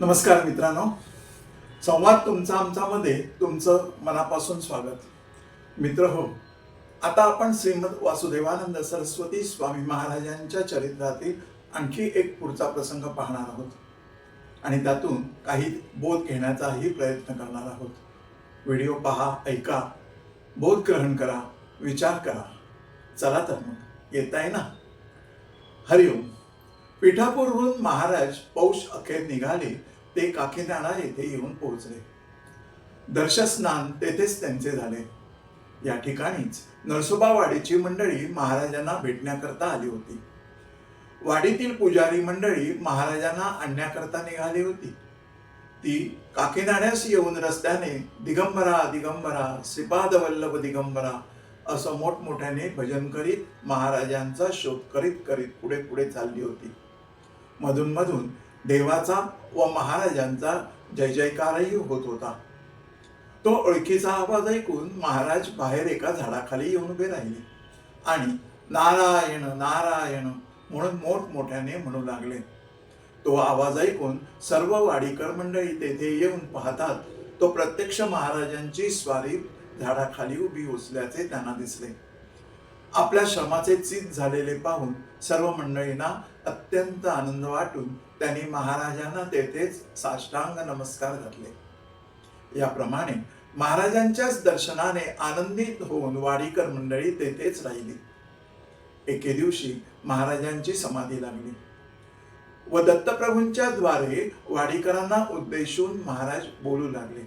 नमस्कार मित्रांनो. संवाद तुमचा आमच्यामध्ये तुमचं मनापासून स्वागत. मित्र हो आता आपण श्रीमद वासुदेवानंद सरस्वती स्वामी महाराजांच्या चरित्रातील आणखी एक पुढचा प्रसंग पाहणार आहोत. आणि त्यातून काही बोध घेण्याचाही प्रयत्न करणार आहोत. व्हिडिओ पहा ऐका बोध ग्रहण करा विचार करा. चला तर मग येत आहे ना? हरिओम. पिठापूरहून महाराज पौष अखेर निघाले ते काकीनाडा येथे येऊन पोहोचले. दर्शस्नान तेथेच त्यांचे झाले. या ठिकाणीच नरसोबावाडीची मंडळी महाराजांना भेटण्याकरता आली होती. वाडीतील पुजारी मंडळी महाराजांना आणण्याकरता निघाली होती. ती काकीनाड्यास येऊन रस्त्याने दिगंबरा दिगंबरा श्रीपाद वल्लभ दिगंबरा असं मोठमोठ्याने भजन करीत महाराजांचा शोध करीत करीत पुढे पुढे चालली होती. मधूनमधून देवाचा व महाराजांचा जय जयकारही होत होता. तो ओळखीचा आवाज ऐकून महाराज बाहेर एका झाडाखाली येऊन उभे राहिले आणि नारायण नारायण म्हणून मोठमोठ्याने म्हणू लागले. तो आवाज ऐकून सर्व वाडीकर मंडळी तेथे येऊन पाहतात तो प्रत्यक्ष महाराजांची स्वारी झाडाखाली उभी उचल्याचे त्यांना दिसले. आपल्या श्रमाचे चित झालेले पाहून सर्व मंडळींना अत्यंत आनंद वाटून त्यांनी महाराजांना तेथेच साष्टांग नमस्कार घातले. याप्रमाणे महाराजांच्याच दर्शनाने आनंदित होऊन वाडीकर मंडळी तेथेच राहिली. एके दिवशी महाराजांची समाधी लागली. व दत्तप्रभूंच्या द्वारे वाडीकरांना उद्देशून महाराज बोलू लागले.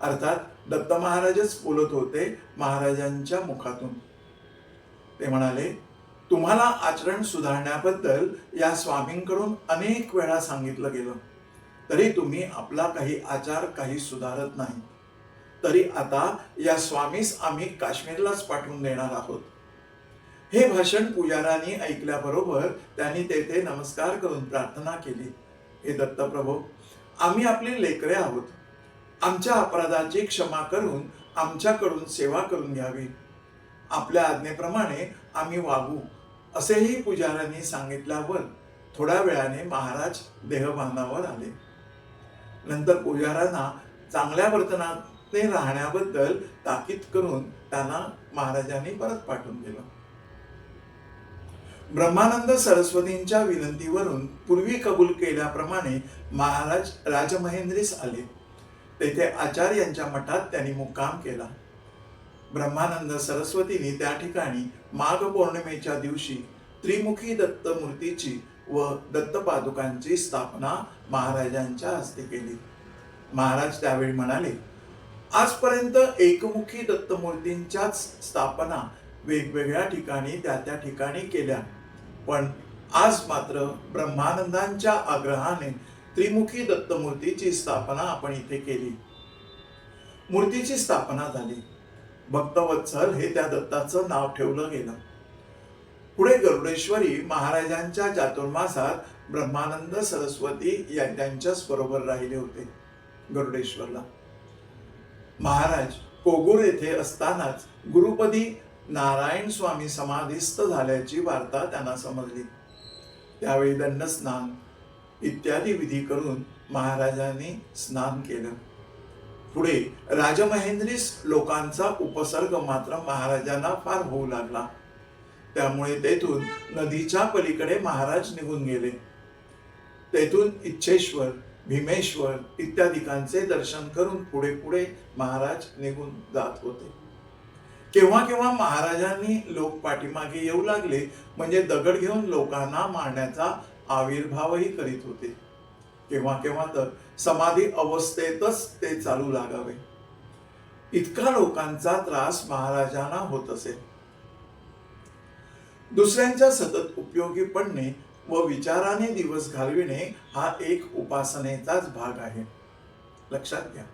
अर्थात दत्त महाराजच बोलत होते महाराजांच्या मुखातून. ते म्हणाले तुम्हाला आचरण सुधारण्याबद्दल या स्वामींकडून अनेक वेळा सांगितलं गेलं. तरी तुम्ही आपला काही आचार काही सुधारत नाही. तरी आता या स्वामीस आम्ही काश्मीरलाच पाठवून देणार आहोत. हे भाषण पुजारांनी ऐकल्याबरोबर त्यांनी तेथे नमस्कार करून प्रार्थना केली. हे दत्तप्रभू आम्ही आपली लेकरे आहोत. आमच्या अपराधाची क्षमा करून आमच्याकडून सेवा करून घ्यावी. आपल्या आज्ञेप्रमाणे आम्ही वागू. असेही पुजाऱ्यांनी सांगितल्यावर थोड्या वेळाने महाराज देहबांधावर आले. नंतर पुजाऱ्यांना चांगल्या वर्तनाने राहण्याबद्दल ताकीद करून त्यांना महाराजांनी परत पाठवून दिलं. ब्रह्मानंद सरस्वतींच्या विनंतीवरून पूर्वी कबूल केल्याप्रमाणे महाराज राजमहेंद्रीस आले. तेथे आचार्यांच्या मठात त्यांनी मुक्काम केला. ब्रह्मानंद सरस्वतीने त्या ठिकाणी माघ पौर्णिमेच्या दिवशी त्रिमुखी दत्त मूर्तीची व दत्त पादुकांची स्थापना महाराजांच्या हस्ते केली. महाराज त्यावेळी म्हणाले आजपर्यंत एकमुखी दत्त मूर्तींच्याच स्थापना वेगवेगळ्या ठिकाणी त्या त्या ठिकाणी केल्या. पण आज मात्र ब्रह्मानंदांच्या आग्रहाने त्रिमुखी दत्त मूर्तीची स्थापना आपण इथे केली. मूर्तीची स्थापना झाली. भक्तवत्सल हे त्या दत्ताचं नाव ठेवलं गेलं. पुढे गरुडेश्वरी महाराजांच्या चातुर्मासात ब्रह्मानंद सरस्वती या त्यांच्याच बरोबर राहिले होते गरुडेश्वरला. महाराज कोगूर येथे असतानाच गुरुपदी नारायण स्वामी समाधिस्थ झाल्याची वार्ता त्यांना समजली. त्यावेळी दंडस्नान इत्यादी विधी करून महाराजांनी स्नान केलं. पुढे राजमहेंद्रीस लोकांचा उपसर्ग मात्र महाराजांना फार होऊ लागला. त्यामुळे तेथून नदीच्या पलीकडे महाराज निघून गेले. तेथून इच्छेश्वर भीमेश्वर इत्यादिकांचे दर्शन करून पुढे पुढे महाराज निघून जात होते. केव्हा केव्हा महाराजांनी लोक पाठीमागे येऊ लागले म्हणजे दगड घेऊन लोकांना मारण्याचा आविर्भावही करीत होते. केव्हा केव्हा तर समाधी अवस्थेतच ते चालू लागावे. इतका लोकांचा त्रास महाराजांना होत असे. दुसऱ्यांच्या सतत उपयोगी पडणे व विचाराने दिवस घालविणे हा एक उपासनेचाच भाग आहे. लक्षात घ्या.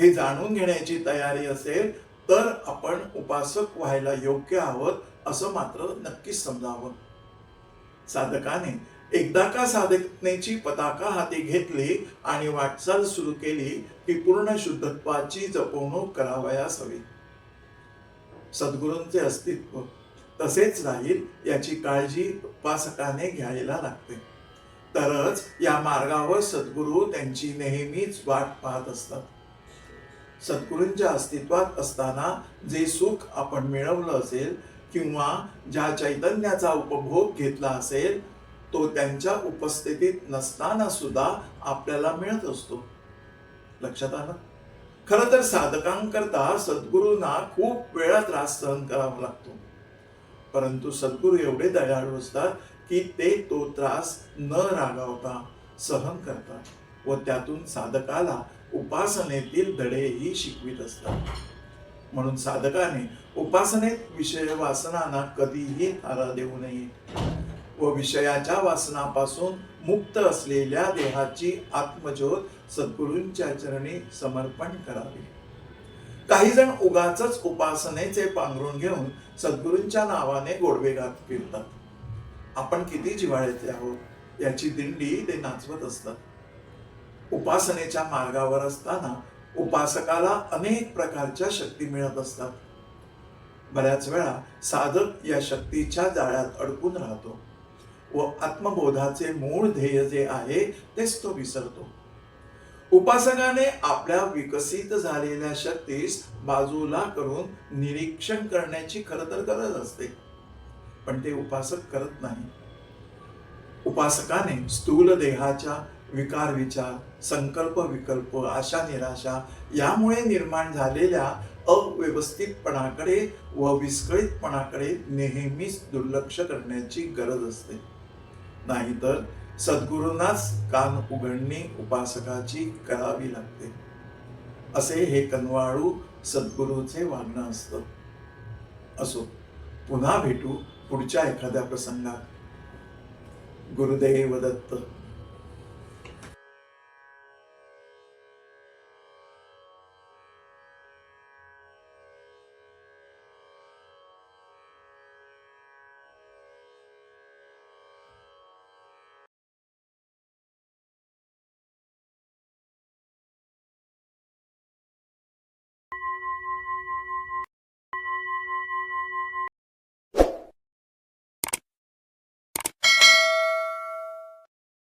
हे जाणून घेण्याची तयारी असेल तर आपण उपासक व्हायला योग्य आहोत असं मात्र नक्कीच समजावं. साधकाने एकदा का साधनेची पताका हाती घेतली आणि वाटचाल सुरू केली की पूर्ण शुद्धत्वाची जपवणूक करावयास हवी सद्गुरूंचे अस्तित्व तसेच राहील याची काळजी उपासकाने घ्यायला लागते. तरच या मार्गावर सद्गुरू त्यांची नेहमीच वाट पाहत असतात. सद्गुरूंच्या अस्तित्वात असताना जे सुख आपण मिळवलं असेल किंवा ज्या चैतन्याचा उपभोग घेतला असेल तो त्यांच्या उपस्थितीत नसताना सुद्धा आपल्याला मिळत असतो. लक्षात आलं? खर तर साधकांकरता सद्गुरूंना खूप वेळा त्रास सहन करावा लागतो. परंतु सद्गुरू एवढे दयाळू असतात की ते तो त्रास न रागावता सहन करतात व त्यातून साधकाला उपासनेतील धडेही शिकवित असतात. म्हणून साधकाने उपासनेत विषय वासनांना कधीही थारा देऊ नये. व विषयाच्या वासनापासून मुक्त असलेल्या देहाची आत्मज्योत सद्गुरूंच्या चरणी समर्पण करावे. काही जण उगाच उपासनेचे पांघरून घेऊन सद्गुरूंच्या नावाने गोडवेगात फिरतात. आपण किती जिव्हाळ्याचे आहोत याची दिंडी ते नाचवत असतात. उपासनेच्या मार्गावर असताना उपासकाला अनेक प्रकारच्या शक्ती मिळत असतात. बऱ्याच वेळा साधक या शक्तीच्या जाळ्यात अडकून राहतो. व आत्मबोधाचे मूळ ध्येय जे आहे तेच तो विसरतो. उपासकाने आपल्या विकसित झालेल्या शक्तीस बाजूला करून निरीक्षण करण्याची खर तर गरज असते. पण ते उपासक करत नाही. उपासकाने स्थूल देहाच्या विकार विचार संकल्प विकल्प आशा निराशा यामुळे निर्माण झालेल्या अव्यवस्थितपणाकडे व विस्कळीतपणाकडे नेहमीच दुर्लक्ष करण्याची गरज असते. नाहीतर सद्गुरूंनाच कान उघडणी उपासकाची करावी लागते. असे हे कनवाळू सद्गुरूचे वागणं असतं. असो पुन्हा भेटू पुढच्या एखाद्या प्रसंगात. गुरुदेव दत्त.